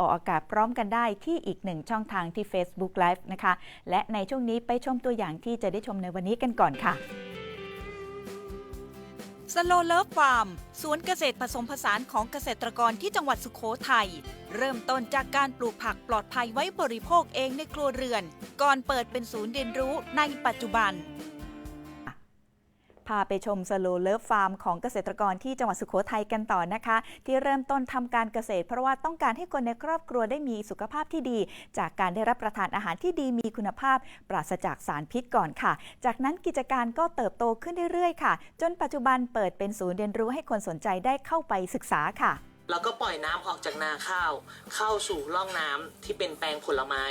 ออกอากาศพร้อมกันได้ที่อีกหนึ่งช่องทางที่ Facebook Live นะคะ และในช่วงนี้ไปชมตัวอย่างที่จะได้ชมในวันนี้กันก่อนค่ะสโลเลิฟฟาร์มสวนเกษตรผสมผสานของเกษตรกรที่จังหวัดสุขโขทัยเริ่มต้นจากการปลูกผักปลอดภัยไว้บริโภคเองในครัวเรือน ก่อนเปิดเป็นศูนย์เรียนรู้ในปัจจุบัน พาไปชมสโลเลิฟฟาร์มของเกษตรกรที่จังหวัดสุโขทัยกันต่อนะคะ ที่เริ่มต้นทำการเกษตร เพราะว่าต้องการให้คนในครอบครัวได้มีสุขภาพที่ดี จากการได้รับประทานอาหารที่ดีมีคุณภาพ ปราศจากสารพิษก่อนค่ะ จากนั้นกิจการก็เติบโตขึ้นเรื่อยๆ ค่ะ จนปัจจุบันเปิดเป็นศูนย์เรียนรู้ให้คนสนใจได้เข้าไปศึกษาค่ะ แล้วก็ปล่อยน้ำออกจากนาข้าว เข้าสู่ร่องน้ำที่เป็นแปลงผลไม้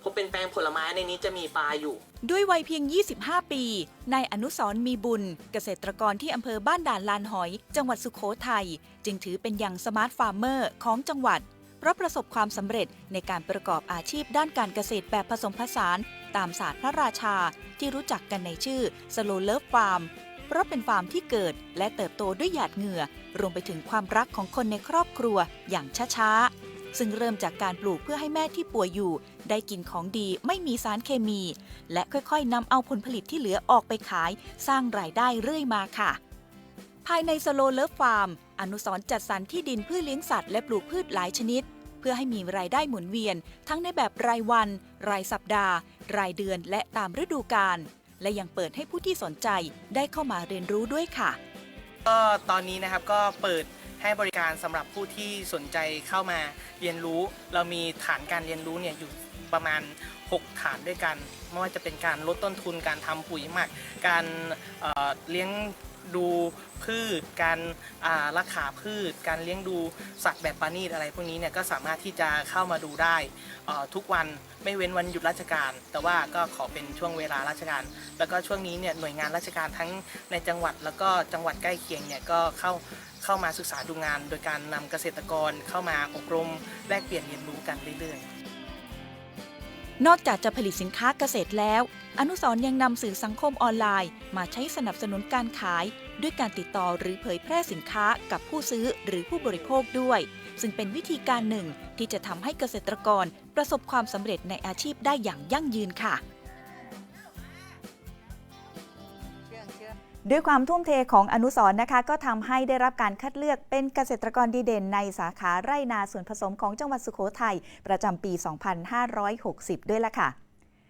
พอเป็นแปลงผลไม้ในนี้จะมีปลาอยู่ ด้วยวัยเพียง 25 ปี นายอนุสรมีบุญ เกษตรกรที่อำเภอบ้านด่านลานหอย จังหวัดสุขโขทัยจึงถือเป็นอย่างสมาร์ทฟาร์มเมอร์ของจังหวัด เพราะประสบความสำเร็จในการประกอบอาชีพด้านการเกษตรแบบผสมผสาน ตามศาสตร์พระราชาที่รู้จักกันในชื่อ Slow Love Farm พราะเป็นฟาร์มที่เกิดและเติบโตด้วยหยาดเหงื่อ รวมไปถึงความรักของคนในครอบครัวอย่างช้าๆ ซึ่งเริ่มจากการปลูกเพื่อให้แม่ที่ป่วยอยู่ ได้กินของดีไม่มีสารเคมี และค่อยๆนำเอาผลผลิตที่เหลือออกไปขาย สร้างรายได้เรื่อยมาค่ะ ภายในสโลเลิฟฟาร์ม อนุสรจัดสรรที่ดินเพื่อเลี้ยงสัตว์และปลูกพืชหลายชนิดเพื่อให้มีรายได้หมุนเวียน ทั้งในแบบรายวัน รายสัปดาห์ รายเดือน และตามฤดูกาล และยังเปิดให้ผู้ที่สนใจได้เข้ามาเรียนรู้ด้วยค่ะ ก็ตอนนี้นะครับก็เปิดให้บริการสำหรับผู้ที่สนใจเข้ามาเรียนรู้ เรามีฐานการเรียนรู้เนี่ยอยู่ประมาณ 6 ฐานด้วยกัน ไม่ว่าจะเป็นการลดต้นทุนการทำปุ๋ยหมัก การเเลี้ยง ดูพืช การอ่ารักษาพืช การเลี้ยงดูสัตว์แบบปานีตอะไรพวกนี้เนี่ยก็สามารถที่จะเข้ามาดูได้ทุกวันไม่เว้นวันหยุดราชการ แต่ว่าก็ขอเป็นช่วงเวลาราชการ แล้วก็ช่วงนี้เนี่ยหน่วยงานราชการทั้งในจังหวัดแล้วก็จังหวัดใกล้เคียงเนี่ยก็เข้าเข้ามาศึกษาดูงาน โดยการนำเกษตรกรเข้ามาอบรมแลกเปลี่ยนเรียนรู้กันเรื่อยๆ นอกจากจะผลิตสินค้าเกษตรแล้ว อนุสรยังนำสื่อสังคมออนไลน์ มาใช้สนับสนุนการขาย ด้วยการติดต่อหรือเผยแพร่สินค้ากับผู้ซื้อหรือผู้บริโภคด้วย ซึ่งเป็นวิธีการหนึ่งที่จะทำให้เกษตรกรประสบความสำเร็จในอาชีพได้อย่างยั่งยืนค่ะด้วยความทุ่มเทของอนุสรนะคะ ก็ทำให้ได้รับการคัดเลือกเป็นเกษตรกรดีเด่นในสาขาไร่นาส่วนผสมของจังหวัดสุโขทัยประจำปี 2560 ด้วยล่ะค่ะ